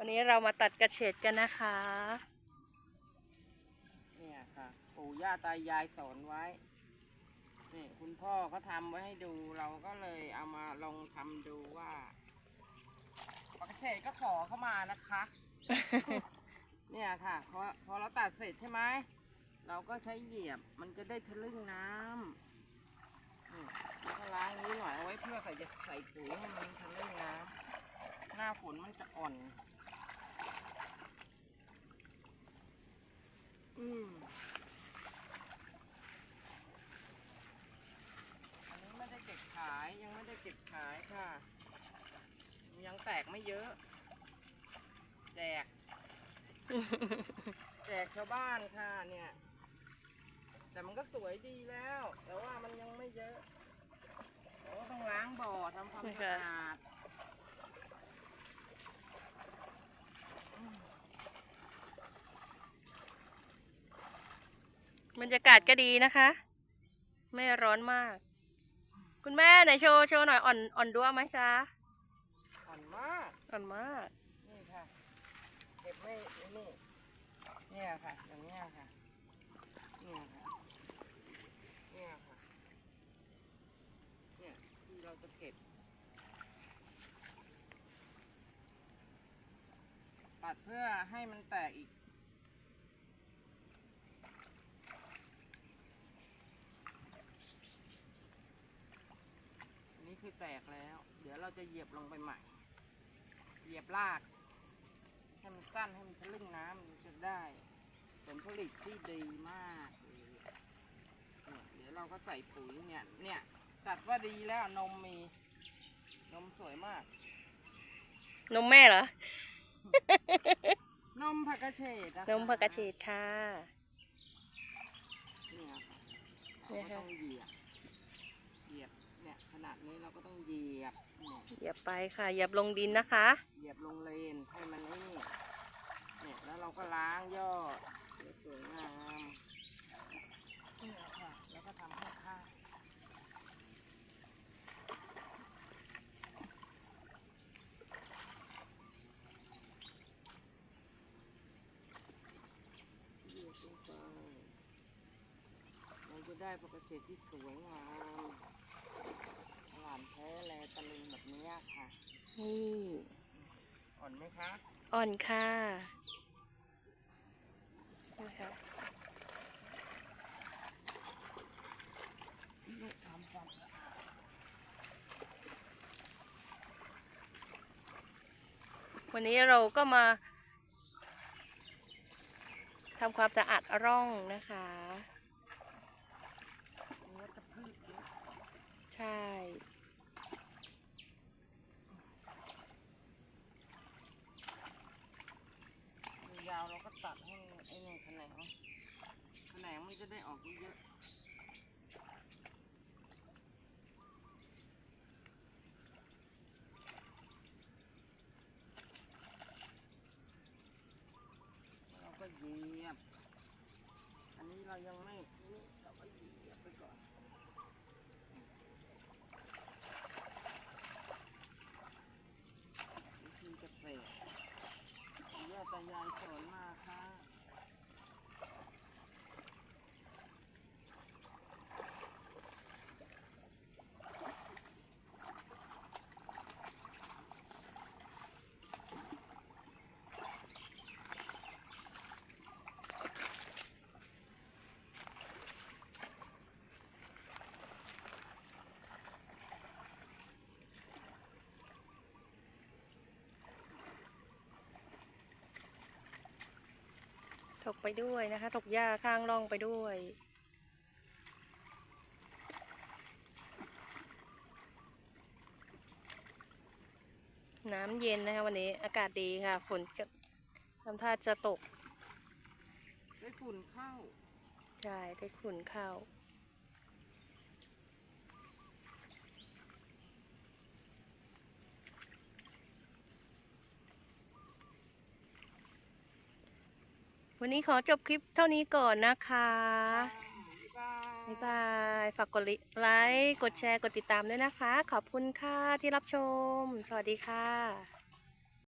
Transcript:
วันนี้เรามาตัดกระเฉดกันนะคะ เนี่ยค่ะ ปู่ย่าตายายสอนไว้ นี่คุณพ่อเขาทำไว้ให้ดูเราก็เลยเอามาลองทำดูว่าปกเสษก็ขอเข้ามานะคะ เนี่ยค่ะพอพอเราตัดเสร็จใช่ไหมเราก็ใช้เหยียบมันจะได้ทะลึ่งน้ำนี่แล้วก็ล้างนี้หน่อยเอาไว้เพื่อใส่จะใส่ปุ๋ยให้มันทะลึ่งน้ำหน้าฝนมันจะอ่อน อืม อันนี้ไม่ได้เก็บขายยังไม่ได้เก็บขายค่ะ ยังแต กไม่เยอะ แจก แจกชาวบ้านค่ะเนี่ย แต่มันก็สวยดีแล้ว แต่ว่ามันยังไม่เยอะเราก็ต้องล้างบ่อทำความสะอาดบรรยากาศก็ดีนะคะ ไม่ร้อนมาก คุณแม่ไหนโชว์โชว์หน่อยอ่อนอ่อนดัวไหมจ๊ะอ่อน มากอ่อนมาก นี่ค่ะ เก็บไม่นี่ เนี่ยค่ะ อย่างเนี้ยค่ะ เนี่ยค่ะ เนี่ยค่ะ เนี่ยที่เราจะเก็บตัดเพื่อให้มันแตกอีกนนี้คือแตกแล้ว เดี๋ยวเราจะเหยียบลงไปใหม่ เหยียบลากให้มันสั้นให้มันทะลึ่งน้ำมันจะได้ผลผลิตที่ดีมากเลยเนี่ยเดี๋ยวเราก็ใส่ปุ๋ยเนี่ย เนี่ยตัดว่าดีแล้วนมมี นมสวยมาก นมแม่เหรอ นมผักกระเฉดนะคะนมผักกระเฉดค่ะ เนี่ยค่ะเราก็ต้องเหยียบ เหยียบ เนี่ยขนาดนี้เราก็ต้องเหยียบเนี่ ยเหยียบไปค่ะเหยียบลงดินนะคะ เหยียบลงเลนให้มันนี่เนี่ยแล้วเราก็ล้างยอดเดี๋ยวสวยงามนี่ค่ะแล้วก็ทำให้ข้าวเหยียบลงไปเราจะได้ปกติที่สวยงามหวานแท้แลตะลึงแบบเนี้ยค่ะ นี่ อ่อนคะอ่อนค่ะนะคะวันนี้เราก็มาทำความสะอาดร่องนะคะ เนื้อตะพืชเยอะ ใช่ ยาวเราก็ตัดให้ไอ้นี่แขนงแขนงมันจะได้ออกเยอะเราก็เหยียบ อันนี้เรายังไม่เราก็เหยียบไปก่อนวิธีเกษตรปู่ย่าตายายสอน ถกไปด้วยนะคะถกหญ้าข้างร่องไปด้วย น้ำเย็นนะคะวันนี้อากาศดีค่ะ ฝนจะทำท่าจะตก ได้ฝุ่นเข้า ใช่ ได้ขุนเข้า วันนี้ขอจบคลิปเท่านี้ก่อนนะคะบ๊ายบายบ๊ายบาย ฝากกดไลค์ กดแชร์ กดติดตามด้วยนะคะ ขอบคุณค่ะที่รับชม สวัสดีค่ะ